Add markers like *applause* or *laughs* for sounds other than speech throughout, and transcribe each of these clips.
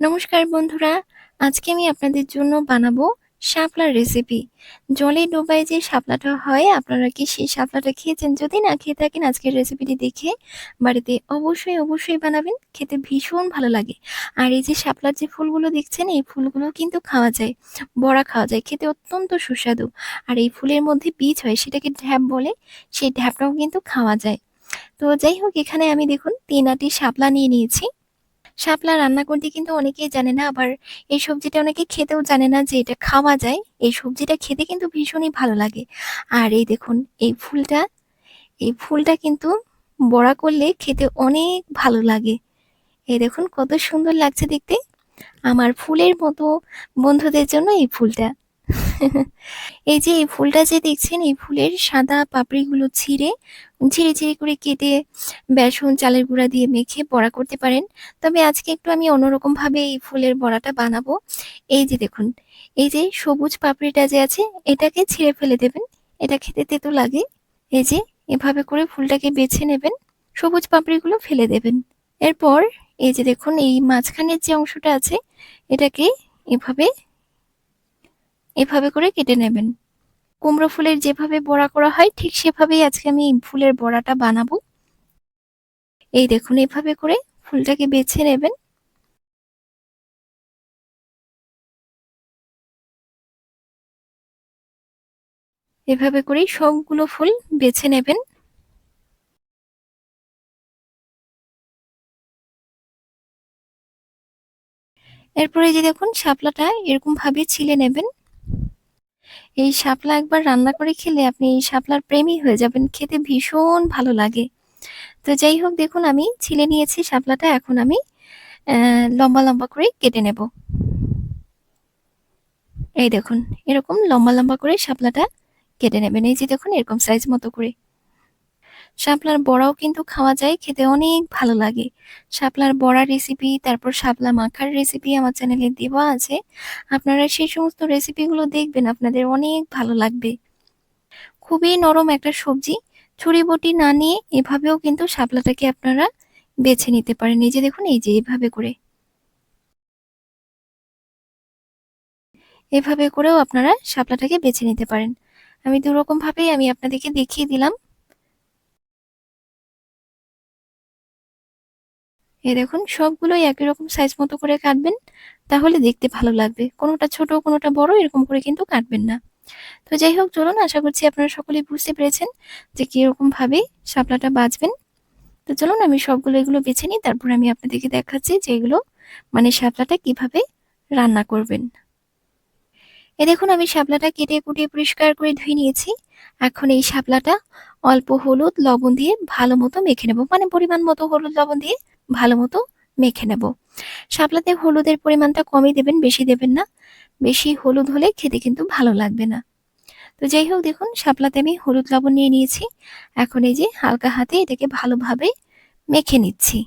নমস্কার বন্ধুরা, আজকে আমি আপনাদের জন্য বানাবো শাপলার রেসিপি জলে ডোবায় যে শাপলাটা হয়, আপনারা কি সেই শাপলাটা খেয়েছেন? যদি না খেয়ে থাকেন আজকের রেসিপিটি দেখে বাড়িতে অবশ্যই অবশ্যই বানাবেন। খেতে ভীষণ ভালো লাগে। আর এই যে শাপলার যে ফুলগুলো দেখছেন, এই ফুলগুলো কিন্তু খাওয়া যায়। বড়া খাওয়া যায়। খেতে অত্যন্ত সুস্বাদু। আর এই ফুলের মধ্যে বীজ হয়, সেটাকে ঢ্যাপ বলে সেই ঢ্যাপটাও কিন্তু খাওয়া যায়। তো যাই হোক, এখানে আমি দেখুন, তিন আটি শাপলা নিয়ে নিয়েছি। শাপলা রান্না করতে কিন্তু অনেকেই জানে না, আবার এই সবজিটা অনেকে খেতেও জানে না যে এটা খাওয়া যায়। এই সবজিটা খেতে কিন্তু ভীষণই ভালো লাগে। আর এই দেখুন, এই ফুলটা এই ফুলটা কিন্তু বড়া করলে খেতে অনেক ভালো লাগে। এই দেখুন, কত সুন্দর লাগছে দেখতে। আমার ফুলের মতো বন্ধুদের জন্য এই ফুলটা। *laughs* এই যে এই ফুলটা যে দেখছেন, এই ফুলের সাদা পাপড়িগুলো ছিঁড়ে, ঝিরে ঝিরে করে কেটে বেসন, চালের গুঁড়া দিয়ে মেখে বড়া করতে পারেন। তবে আজকে একটু আমি অন্যরকম ভাবে এই ফুলের বড়াটা বানাবো। এই যে দেখুন, এই যে সবুজ পাপড়িটা যে আছে, এটাকে ছিঁড়ে ফেলে দেবেন। এটা খেতে তেতো লাগে। এই যে এভাবে করে ফুলটাকে বেছে নেবেন, সবুজ পাপড়িগুলো ফেলে দেবেন। এরপর এই যে দেখুন, এই মাঝখানের যে অংশটা আছে, এটাকে এভাবে এভাবে করে কেটে নেবেন। কুমড়ো ফুলের যেভাবে বড়া করা হয়, ঠিক সেভাবেই আজকে আমি ফুলের বড়াটা বানাবো। এই দেখুন, এভাবে করে ফুলটাকে বেছে নেবেন। এভাবে করেই সবগুলো ফুল বেছে নেবেন। এরপরে যে দেখুন, শাপলাটা এরকম ভাবে ছিলে নেবেন। এই শাপলা একবার রান্না করে খেলে আপনি এই শাপলার প্রেমী হয়ে যাবেন, খেতে ভীষণ ভালো লাগে। তো যাই হোক, দেখুন আমি ছিলে নিয়েছি শাপলাটা, এখন আমি লম্বা লম্বা করে কেটে নেব। এই দেখুন, এরকম লম্বা লম্বা করে শাপলাটা কেটে নেবেন, এই যে দেখুন, এরকম সাইজ মতো করে। শাপলার বড়াও কিন্তু খাওয়া যায়, খেতে অনেক ভালো লাগে। শাপলার বড়া রেসিপি তারপর শাপলা মাখার রেসিপি আমার চ্যানেলে দেওয়া আছে। আপনারা সেই সমস্ত রেসিপিগুলো দেখবেন, আপনাদের অনেক ভালো লাগবে। খুবই নরম একটা সবজি, ছুরি বটি না নিয়ে এভাবেও কিন্তু শাপলাটাকে আপনারা বেছে নিতে পারেন। এই যে দেখুন, এই যে এভাবে করে। এভাবে করেও আপনারা শাপলাটাকে বেছে নিতে পারেন। আমি দুরকম ভাবেই আমি আপনাদেরকে দেখিয়ে দিলাম। এই দেখুন, সবগুলোই একই রকম সাইজ মতো করে কাটবেন, তাহলে দেখতে ভালো লাগবে। কোনোটা ছোট, কোনোটা বড়, এরকম করে কিন্তু কাটবেন না। তো যাই হোক, চলুন, আশা করছি আপনারা সকলেই বুঝতে পেরেছেন যে কীরকম ভাবে শাপলাটা বাঁচবেন। তো চলুন, আমি সবগুলো এগুলো বেছে নিই, তারপর আমি আপনাদেরকে দেখাচ্ছি যে এগুলো মানে শাপলাটা কীভাবে রান্না করবেন। এ দেখুন, আমি শাপলাটা কেটে কুটিয়ে পরিষ্কার করে ধুয়ে নিয়েছি। এখন এই শাপলাটা অল্প হলুদ লবণ দিয়ে ভালো মতো মেখে নেব। মানে পরিমাণ মতো হলুদ লবণ দিয়ে ভালো মতো মেখে নেব। শাপলাতে হলুদের পরিমাণটা কমই দেবেন, বেশি দেবেন না। বেশি হলুদ হলে খেতে কিন্তু ভালো লাগবে না। তো যাই হোক, দেখুন, শাপলাতে আমি হলুদ লবণ নিয়ে নিয়েছি। এখন এই যে হালকা হাতে এটাকে ভালোভাবে মেখে নিচ্ছি।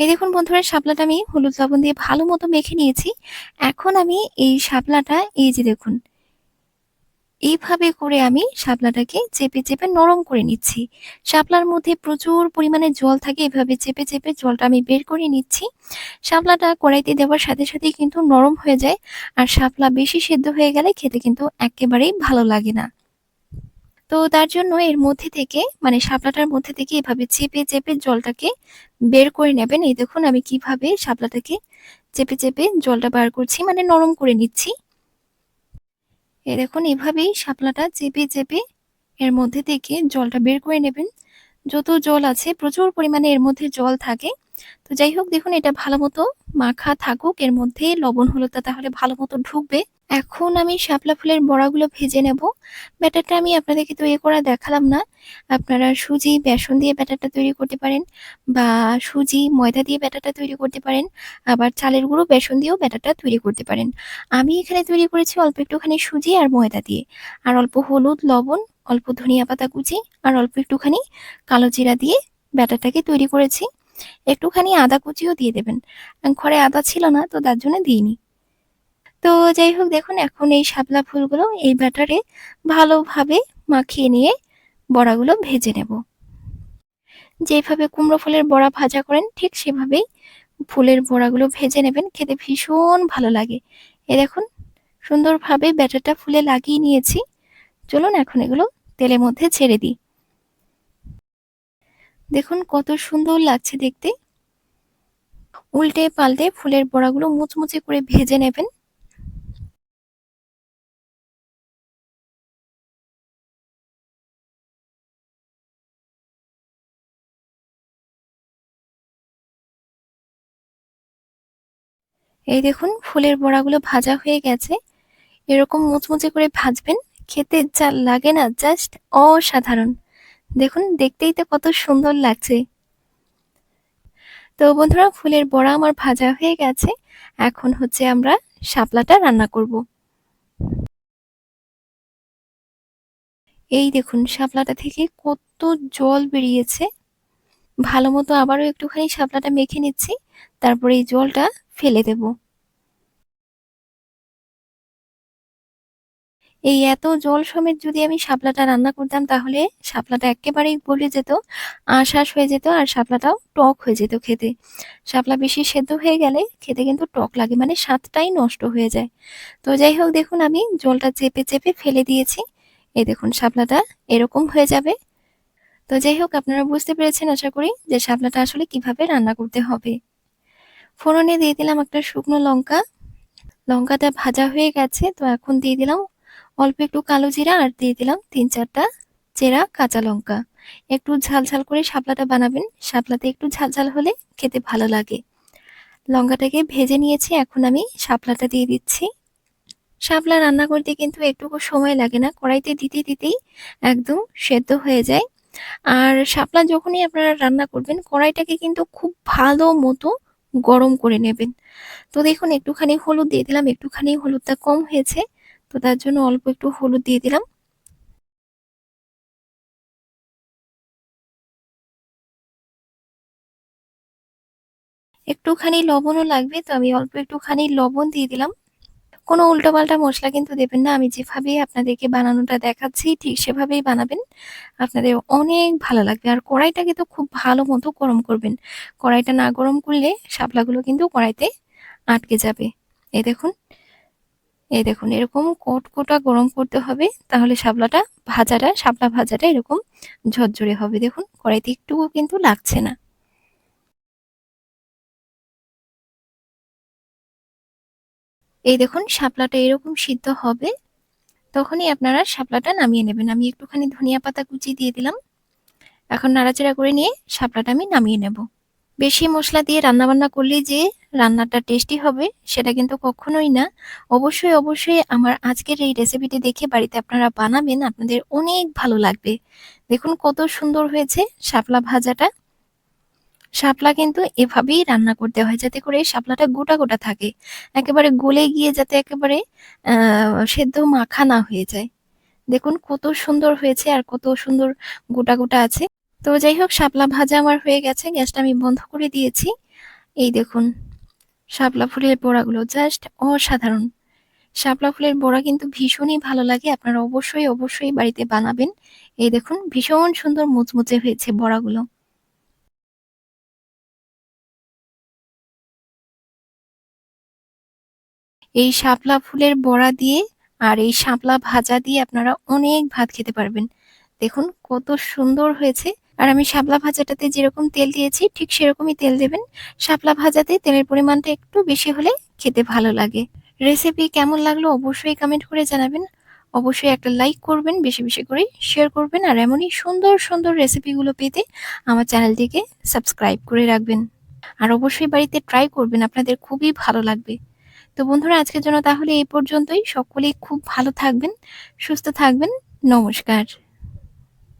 এই দেখুন বন্ধুরা, শাপলাটা আমি হলুদ লবণ দিয়ে ভালো মতো মেখে নিয়েছি। এখন আমি এই শাপলাটা, এই যে দেখুন এইভাবে করে আমি শাপলাটাকে চেপে চেপে নরম করে নিচ্ছি। শাপলার মধ্যে প্রচুর পরিমাণে জল থাকে, এভাবে চেপে চেপে জলটা আমি বের করে নিচ্ছি। শাপলাটা কড়াইতে দেওয়ার সাথে সাথেই কিন্তু নরম হয়ে যায় আর শাপলা বেশি সেদ্ধ হয়ে গেলে খেতে কিন্তু একেবারেই ভালো লাগে না। তো তার জন্য এর মধ্যে থেকে মানে শাপলাটার মধ্যে থেকে এভাবে চেপে চেপে জলটাকে বের করে নেবেন। এই দেখুন আমি কীভাবে শাপলাটাকে চেপে চেপে জলটা বার করছি মানে নরম করে নিচ্ছি। এ দেখুন, এভাবেই শাপলাটা চেপে চেপে এর মধ্যে থেকে জলটা বের করে নেবেন। যত জল আছে, প্রচুর পরিমাণে এর মধ্যে জল থাকে। তো যাই হোক, দেখুন, এটা ভালো মতো মাখা থাকুক। এর মধ্যে লবণ, হলুদটা তাহলে ভালো মতো ঢুকবে। এখন আমি শাপলা ফুলের বড়াগুলো ভেজে নেব। ব্যাটারটা আমি আপনাদেরকে তৈরি করা দেখালাম না। আপনারা সুজি, বেসন দিয়ে ব্যাটারটা তৈরি করতে পারেন বা সুজি, ময়দা দিয়ে ব্যাটারটা তৈরি করতে পারেন। আবার চালের গুঁড়ো, বেসন দিয়েও ব্যাটারটা তৈরি করতে পারেন। আমি এখানে তৈরি করেছি অল্প একটুখানি সুজি আর ময়দা দিয়ে। আর অল্প হলুদ, লবণ, অল্প ধনিয়া পাতা কুচি আর অল্প একটুখানি কালো জিরা দিয়ে ব্যাটারটাকে তৈরি করেছি। একটুখানি আদা কুচিও দিয়ে দেবেন। ঘরে আদা ছিল না, তো তার জন্য দিইনি। তো যাই হোক, দেখুন, এখন এই শাপলা ফুলগুলো এই ব্যাটারে ভালোভাবে মাখিয়ে নিয়ে বড়াগুলো ভেজে নেব। যেভাবে কুমড়ো ফুলের বড়া ভাজা করেন, ঠিক সেভাবেই ফুলের বড়াগুলো ভেজে নেবেন, খেতে ভীষণ ভালো লাগে। এ দেখুন, সুন্দরভাবে ব্যাটারটা ফুলে লাগিয়ে নিয়েছি। চলুন, এখন এগুলো তেলের মধ্যে ছেড়ে দিই। দেখুন, কত সুন্দর লাগছে দেখতে। উল্টে পাল্টে ফুলের বড়াগুলো মুচমুচে করে ভেজে নেবেন। এই দেখুন, ফুলের বড়াগুলো ভাজা হয়ে গেছে। এরকম মুচমুচে করে ভাজবেন, খেতে যা লাগে না, জাস্ট অসাধারণ। দেখুন, দেখতেই তো কত সুন্দর লাগছে। তো বন্ধুরা, ফুলের বড়া আমার ভাজা হয়ে গেছে। এখন হচ্ছে আমরা শাপলাটা রান্না করব। এই দেখুন, শাপলাটা থেকে কত জল বেরিয়েছে। ভালো মতো আবারও একটুখানি শাপলাটা মেখে নিচ্ছি। তারপরে এই জলটা ফেলে দেব। এই এত জল সমেত যদি আমি শাপলাটা রান্না করতাম তাহলে শাপলাটা একেবারেই গলে যেত আশ্বাস হয়ে যেত আর শাপলাটাও টক হয়ে যেত খেতে। শাপলা বেশি সেদ্ধ হয়ে গেলে খেতে কিন্তু টক লাগে মানে স্বাদটাই নষ্ট হয়ে যায়। তো যাই হোক, দেখুন আমি জলটা চেপে চেপে ফেলে দিয়েছি। এই দেখুন শাপলাটা এরকম হয়ে যাবে। তো যাই হোক, আপনারা বুঝতে পেরেছেন আশা করি যে শাপলাটা আসলে কীভাবে রান্না করতে হবে। ফোড়নে দিয়ে দিলাম একটা শুকনো লঙ্কা। লঙ্কাটা ভাজা হয়ে গেছে, তো এখন দিয়ে দিলাম অল্প একটু কালো জিরা আর দিয়ে দিলাম তিন চারটা চেরা কাঁচা লঙ্কা। একটু ঝাল ঝাল করে শাপলাটা বানাবেন, শাপলাতে একটু ঝাল ঝাল হলে খেতে ভালো লাগে। লঙ্কাটাকে ভেজে নিয়েছি, এখন আমি শাপলাটা দিয়ে দিচ্ছি। শাপলা রান্না করতে কিন্তু একটুকু সময় লাগে না, কড়াইতে দিতে দিতেই একদম সেদ্ধ হয়ে যায়। আর শাপলা যখনই আপনারা রান্না করবেন, কড়াইটাকে কিন্তু খুব ভালো মতো গরম করে নেবেন। তো দেখুন, একটুখানি হলুদ দিয়ে দিলাম। একটুখানি হলুদটা কম হয়েছে, তো তার জন্য অল্প একটু হলুদ দিয়ে দিলাম। একটুখানি লবণও লাগবে, তো আমি অল্প একটুখানি লবণ দিয়ে দিলাম। কোনো উল্টোপাল্টা মশলা কিন্তু দেবেন না। আমি যেভাবেই আপনাদেরকে বানানোটা দেখাচ্ছি, ঠিক সেভাবেই বানাবেন। আপনাদের অনেক ভালো লাগবে। আর কড়াইটাকে তো খুব ভালো মতো গরম করবেন। কড়াইটা না গরম করলে শাপলাগুলো কিন্তু কড়াইতে আটকে যাবে। এই দেখুন এই দেখুন, এরকম কোটা গরম করতে হবে, তাহলে শাপলাটা ভাজাটা, শাপলা ভাজাটা এরকম ঝরঝরে হবে। দেখুন, কড়াইতে একটুও কিন্তু লাগছে না। এই দেখুন, শাপলাটা এরকম সিদ্ধ হবে। তখনই আপনারা শাপলাটা নামিয়ে নেবেন। আমি একটুখানি ধনিয়া পাতা কুচি দিয়ে দিলাম। এখন নাড়াচাড়া করে নিয়ে শাপলাটা আমি নামিয়ে নেব। বেশি মশলা দিয়ে রান্নাবান্না করলে যে রান্নাটা টেস্টি হবে, সেটা কিন্তু কখনোই না। অবশ্যই অবশ্যই আমার আজকের এই রেসিপিটি দেখে বাড়িতে আপনারা বানাবেন, আপনাদের অনেক ভালো লাগবে। দেখুন কত সুন্দর হয়েছে শাপলা ভাজাটা। শাপলা কিন্তু এভাবেই রান্না করতে হয় যাতে করে শাপলাটা গোটা গোটা থাকে। একেবারে গলে গিয়ে যাতে একেবারে সেদ্ধ মাখা না হয়ে যায়। দেখুন কত সুন্দর হয়েছে আর কত সুন্দর গোটা গোটা আছে। তো যাই হোক, শাপলা ভাজা আমার হয়ে গেছে, গ্যাসটা আমি বন্ধ করে দিয়েছি। এই দেখুন, শাপলা ফুলের বড়াগুলো জাস্ট অসাধারণ। শাপলা ফুলের বড়া কিন্তু ভীষণই ভালো লাগে, আপনারা অবশ্যই অবশ্যই বাড়িতে বানাবেন। এই দেখুন, ভীষণ সুন্দর মুচমুচে হয়েছে বড়াগুলো। এই শাপলা ফুলের বড়া দিয়ে আর এই শাপলা ভাজা দিয়ে আপনারা অনেক ভাত খেতে পারবেন। দেখুন কত সুন্দর হয়েছে। আর আমি শাপলা ভাজাটাতে যেরকম তেল দিয়েছি, ঠিক সেরকমই তেল দেবেন। শাপলা ভাজাতে তেলের পরিমাণটা একটু বেশি হলে খেতে ভালো লাগে। রেসিপি কেমন লাগল অবশ্যই কমেন্ট করে জানাবেন। অবশ্যই একটা লাইক করবেন, বেশি বেশি করে শেয়ার করবেন। আর এমনই সুন্দর সুন্দর রেসিপিগুলো পেতে আমার চ্যানেলটিকে সাবস্ক্রাইব করে রাখবেন। আর অবশ্যই বাড়িতে ট্রাই করবেন, আপনাদের খুবই ভালো লাগবে। তো বন্ধুরা আজকের জন্য তাহলে এই পর্যন্তই। সকলেই খুব ভালো থাকবেন সুস্থ থাকবেন। নমস্কার।